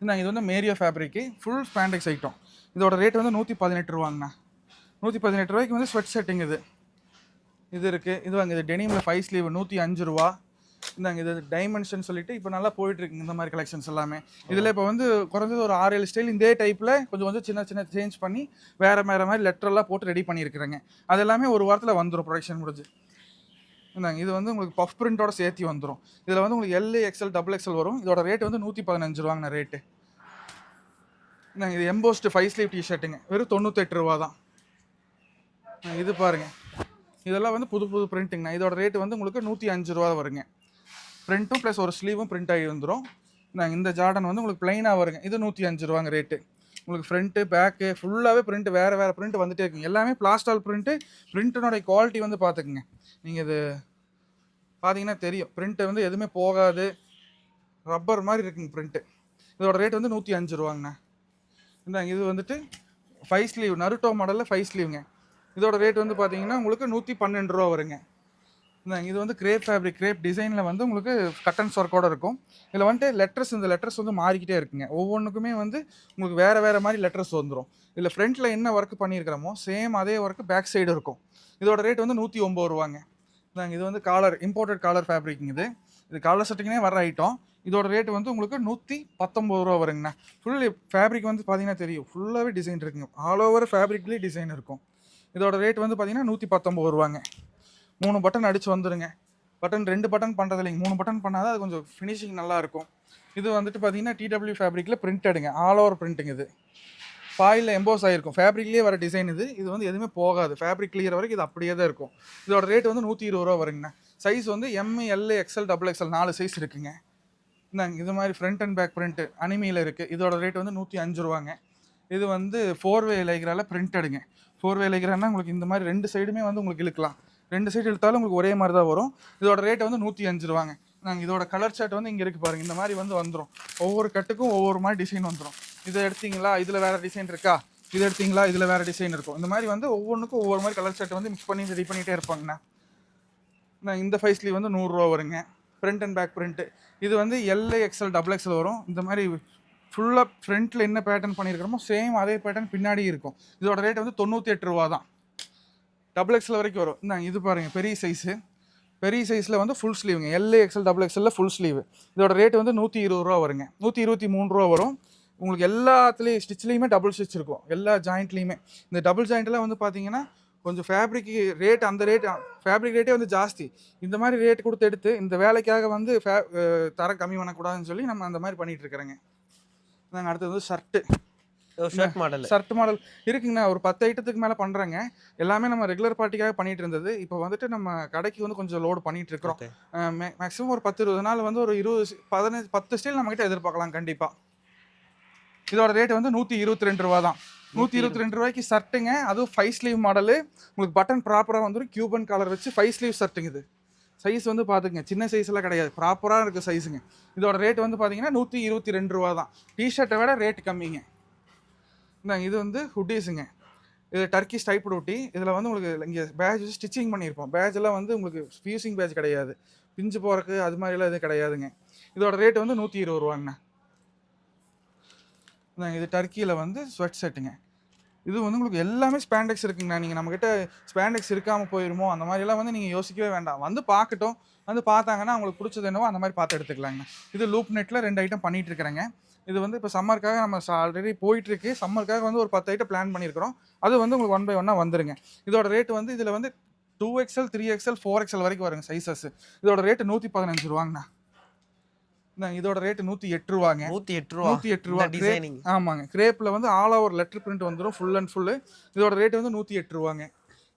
இந்தாங்க இது வந்து மேரியோ ஃபேப்ரிக்கு ஃபுல் ஸ்பாண்டெக்ஸ் ஐட்டம் இதோட ரேட் வந்து நூற்றி பதினெட்டு ரூபாங்கண்ணா. நூற்றி பதினெட்டு ரூபாய்க்கு வந்து ஸ்வெட் செட்டிங் இது. இது இருக்குது இது வாங்க இது டெனிமில் ஃபைவ் ஸ்லீவ் நூற்றி அஞ்சு ரூபா. இந்தாங்க இது டைமென்ஷன் சொல்லிட்டு இப்போ நல்லா போயிட்டு இருக்குங்க இந்த மாதிரி கலெக்ஷன்ஸ் எல்லாமே. இதில் இப்போ வந்து குறைஞ்சது ஒரு ஆறு ஏழு ஸ்டைல் இதே டைப்பில் கொஞ்சம் கொஞ்சம் சின்ன சின்ன சேஞ்ச் பண்ணி வேறு வேறு மாதிரி லெட்டரெல்லாம் போட்டு ரெடி பண்ணியிருக்கிறேங்க. அது எல்லாமே ஒரு வாரத்தில் வந்துடும் ப்ரொடக்ஷன் முடிஞ்சு. இந்தாங்க இது வந்து உங்களுக்கு பஃப் பிரிண்டோட சேர்த்து வந்துடும் இதில் வந்து உங்களுக்கு எல் எக்ஸ்எல் டபுள் எக்ஸ்எல் வரும். இதோட ரேட் வந்து நூற்றி பதினஞ்சு ரூபாங்கண்ணா ரேட்டு இந்தாங்க இது எம்போஸ்ட் ஃபைவ் ஸ்லீவ் டிஷர்ட்டுங்க வெறும் தொண்ணூத்தெட்டு ரூபா தான். இது பாருங்க. இதெல்லாம் வந்து புது புது பிரிண்ட்டுங்கண்ணா இதோட ரேட் வந்து உங்களுக்கு நூற்றி அஞ்சு ரூபா வருங்க. பிரிண்ட்டும் ப்ளஸ் ஒரு ஸ்லீவும் பிரிண்ட் ஆகி வந்துடும் நாங்கள் இந்த ஜார்டன் வந்து உங்களுக்கு ப்ளைனாக வருங்க. இது நூற்றி அஞ்சு ரூபாங்க ரேட்டு உங்களுக்கு ஃப்ரண்ட்டு பேக்கு ஃபுல்லாகவே பிரிண்ட் வேறு வேறு பிரிண்ட் வந்துட்டே இருக்குங்க. எல்லாமே பிளாஸ்டால் பிரிண்ட்டு பிரிண்ட்டினோட குவாலிட்டி வந்து பார்த்துக்குங்க. நீங்கள் இது பார்த்தீங்கன்னா தெரியும். பிரிண்ட்டு வந்து எதுவுமே போகாது. ரப்பர் மாதிரி இருக்குங்க பிரிண்ட்டு இதோட ரேட் வந்து நூற்றி அஞ்சு ரூபாங்கண்ணா. இந்தாங்க இது வந்துட்டு ஃபைவ் ஸ்லீவ் நருட்டோ மாடலில் ஃபைவ் ஸ்லீவ்ங்க இதோட ரேட் வந்து பார்த்தீங்கன்னா உங்களுக்கு நூற்றி பன்னெண்டு ரூபா வருங்க. இது வந்து கிரேப் ஃபேப்ரிக் கிரேப் டிசைனில் வந்து உங்களுக்கு கட்டன்ஸ் ஒர்க்கோட இருக்கும். இதில் வந்துட்டு லெட்டர்ஸ் இந்த லெட்டர்ஸ் வந்து மாறிக்கிட்டே இருக்குங்க. ஒவ்வொன்றுக்குமே வந்து உங்களுக்கு வேறு வேறு மாதிரி லெட்டர்ஸ் வந்துடும் இதில் ஃப்ரண்ட்டில் என்ன ஒர்க் பண்ணியிருக்கிறோமோ சேம் அதே ஒர்க்கு பேக் சைடு இருக்கும். இதோட ரேட் வந்து நூற்றி ஒம்பது ரூபாங்க. இது வந்து காலர் இம்போர்ட்டட் காலர் ஃபேப்ரிக்ங்க இது. இது காலர் செட்டிங்னே வர ஐட்டம் இதோட ரேட் வந்து உங்களுக்கு நூற்றி பத்தொம்பது ரூபா வருங்கண்ணா. ஃபுல் ஃபேப்ரிக் வந்து பார்த்தீங்கன்னா தெரியும். ஃபுல்லாகவே டிசைன் இருக்குங்க. ஆல் ஓவர் ஃபேப்ரிக்லேயே டிசைன் இருக்கும். இதோட ரேட் வந்து பார்த்தீங்கன்னா நூற்றி பத்தொம்பது ரூபாங்க. மூணு பட்டன் அடிச்சு வந்துருங்க. பட்டன் ரெண்டு பட்டன் பண்ணுறது இல்லைங்க. மூணு பட்டன் பண்ணால் அது கொஞ்சம் ஃபினிஷிங் நல்லா இருக்கும் இது வந்துட்டு பார்த்தீங்கன்னா டிடபிள்யூ ஃபேப்ரிக்கில் பிரிண்ட் எடுங்க. ஆல் ஓவர் பிரிண்டிங் இது. பாயில் எம்போஸ் ஆகிருக்கும் ஃபேப்ரிக்லேயே வர டிசைன் இது. இது வந்து எதுவுமே போகாது. ஃபேப்ரிக் கிளியர் வரைக்கும் இது அப்படியே தான் இருக்கும். இதோட ரேட் வந்து நூற்றி இருபது ரூபா வருங்கண்ணா. சைஸ் வந்து M L XL double XL நாலு சைஸ் இருக்குங்க. இந்தாங்க இது மாதிரி ஃப்ரண்ட் அண்ட் பேக் பிரிண்ட் அனிமியில் இருக்குது இதோட ரேட் வந்து நூற்றி அஞ்சு ரூபாங்க. இது வந்து ஃபோர் வே லைக்ரால பிரிண்ட் எடுங்க. ஃபோர் வே லைக்ரானா உங்களுக்கு இந்த மாதிரி ரெண்டு சைடுமே வந்து உங்களுக்கு இழுக்கலாம். ரெண்டு சைடு இழுத்தாலும் உங்களுக்கு ஒரே மாதிரி தான் வரும். இதோட ரேட் வந்து நூற்றி அஞ்சு ரூபாங்க. நாங்கள் இதோட கலர் சார்ட் வந்து இங்கே இருக்குது பாருங்க. இந்த மாதிரி வந்து வந்துடும் ஒவ்வொரு கட்டுக்கும் ஒவ்வொரு மாதிரி டிசைன் வந்துடும் இதை எடுத்தீங்களா? இதில் வேறு டிசைன் இருக்கா? இதை எடுத்தீங்களா? இதில் வேறு டிசைன் இருக்கும். இந்த மாதிரி வந்து ஒவ்வொன்றுக்கும் ஒவ்வொரு மாதிரி கலர் சார்ட் வந்து மிக்ஸ் பண்ணி ரெடி பண்ணிகிட்டே இருப்பாங்கண்ணா. நான் இந்த ஃபைஸ்லி வந்து நூறுரூவா வருங்க. ஃப்ரண்ட் அண்ட் பேக் பிரிண்ட்டு இது வந்து எல்ஏ எக்ஸ்எல் டபுள் எக்ஸ்எல் வரும். இந்த மாதிரி ஃபுல்லாக ஃப்ரண்ட்டில் என்ன பேட்டர்ன் பண்ணியிருக்கிறோமோ சேம் அதே பேட்டர்ன் பின்னாடி இருக்கும். இதோட ரேட் வந்து தொண்ணூற்றி எட்டு ரூபா தான் டபுள் எக்ஸ்எல் வரைக்கும் வரும். இந்தாங்க இது பாருங்கள் பெரிய சைஸு பெரிய சைஸில் வந்து ஃபுல் ஸ்லீவுங்க எல்ஏ எக்ஸ்எல் டபுள் எக்ஸ்எல்லில் ஃபுல் ஸ்லீவ் இதோட ரேட் வந்து நூற்றி இருபது ரூபா வருங்க. நூற்றி இருபத்தி மூணு ரூபா வரும். உங்களுக்கு எல்லாத்துலேயும் ஸ்டிச்லேயுமே டபுள் ஸ்டிச் இருக்கும். எல்லா ஜாயிண்ட்லேயுமே இந்த டபுள் ஜாயிண்ட்லாம் வந்து பார்த்தீங்கன்னா கொஞ்சம் ஃபேப்ரிக்கு ரேட் அந்த ரேட் ஃபேப்ரிக் ரேட்டே வந்து ஜாஸ்தி. இந்த மாதிரி ரேட் கொடுத்து எடுத்து இந்த வேலைக்காக வந்து ஃபே தரம் கம்மி பண்ணக்கூடாதுன்னு சொல்லி நம்ம அந்த மாதிரி பண்ணிட்டு இருக்கிறோங்க. நாங்கள் அடுத்தது வந்து shirt shirt model shirt model இருக்குங்கண்ணா ஒரு பத்து ஐட்டத்துக்கு மேலே பண்ணுறேங்க எல்லாமே நம்ம ரெகுலர் பார்ட்டிக்காக பண்ணிட்டு இருந்தது. இப்போ வந்துட்டு நம்ம கடைக்கு வந்து கொஞ்சம் லோடு பண்ணிட்டு இருக்கிறோம். மேக்ஸிமம் ஒரு பத்து இருபது நாள் வந்து ஒரு இருபது பதினஞ்சு பத்து ஸ்டைல் நம்மகிட்ட எதிர்பார்க்கலாம் கண்டிப்பாக இதோட ரேட் வந்து நூற்றி இருபத்தி ரெண்டு ரூபா தான். நூற்றி இருபத்தி ரெண்டு ரூபாய்க்கு ஷர்ட்டுங்க அதுவும் ஃபைவ் ஸ்லீவ் மாடலு உங்களுக்கு பட்டன் ப்ராப்பராக வந்துடும் கியூபன் காலர் வச்சு ஃபைவ் ஸ்லீவ் ஷர்ட்டுங்க இது. சைஸ் வந்து பார்த்துங்க சின்ன சைஸ்லாம் கிடையாது. ப்ராப்பராக இருக்குது சைஸுங்க இதோட ரேட் வந்து பார்த்தீங்கன்னா நூற்றி இருபத்தி ரெண்டு ரூபா தான். டிஷர்ட்டை விட ரேட் கம்மிங்க. இந்தாங்க இது வந்து ஹுட்டீஸுங்க இது டர்க்கி ஸ்டைப் ஒட்டி இதில் வந்து உங்களுக்கு இங்கே பேட்ச் ஸ்டிச்சிங் பண்ணியிருப்போம் பேட்ச் வந்து உங்களுக்கு ஃபியூசிங் பேட்ச் கிடையாது. பிஞ்சு போகிறக்கு அது மாதிரிலாம் எதுவும் கிடையாதுங்க. இதோட ரேட் வந்து நூற்றி இருபது ரூபாங்கண்ணா. இந்தாங்க, இது டர்க்கியில் வந்து ஸ்வெட் செட்டுங்க இது வந்து உங்களுக்கு எல்லாமே ஸ்பேண்டெக்ஸ் இருக்குங்கண்ணா. நீங்கள் நம்மக்கிட்ட ஸ்பேண்டெக்ஸ் இருக்காமல் போயிருமோ அந்த மாதிரிலாம் வந்து நீங்கள் யோசிக்கவே வேண்டாம். வந்து பார்க்கட்டும். வந்து பார்த்தாங்கன்னா அவங்களுக்கு பிடிச்சது என்னவோ அந்த மாதிரி பார்த்து எடுத்துக்கலாங்கண்ணா. இது லூப் நெட்டில் ரெண்டு ஐட்டம் பண்ணிகிட்டு இருக்கிறேங்க. இது வந்து இப்போ சம்மருக்காக நம்ம ஆல்ரெடி போயிட்டு இருக்கு சம்மருக்காக வந்து ஒரு பத்து ஐட்டம் பிளான் பண்ணியிருக்கிறோம் அது வந்து உங்களுக்கு ஒன் பை ஒன்னாக வந்துருங்க. இதோட ரேட் வந்து இதில் வந்து two XL three XL four XL வரைக்கும் வருங்க சைஸஸ் இதோட ரேட்டு நூற்றி பதினஞ்சு ரூபாங்கண்ணா. இதோட ரேட்டு நூற்றி எட்டு ரூபாங்க. நூத்தி எட்டு ரூபா. நூற்றி எட்டு ரூபா. டிசைனிங் ஆமாங்க. கிரேப்பில் வந்து ஆல் ஓவர் லெட்டர் பிரிண்ட் வந்துடும் ஃபுல் அண்ட் ஃபுல்லு இதோட ரேட் வந்து நூற்றி எட்டு ரூபாங்க.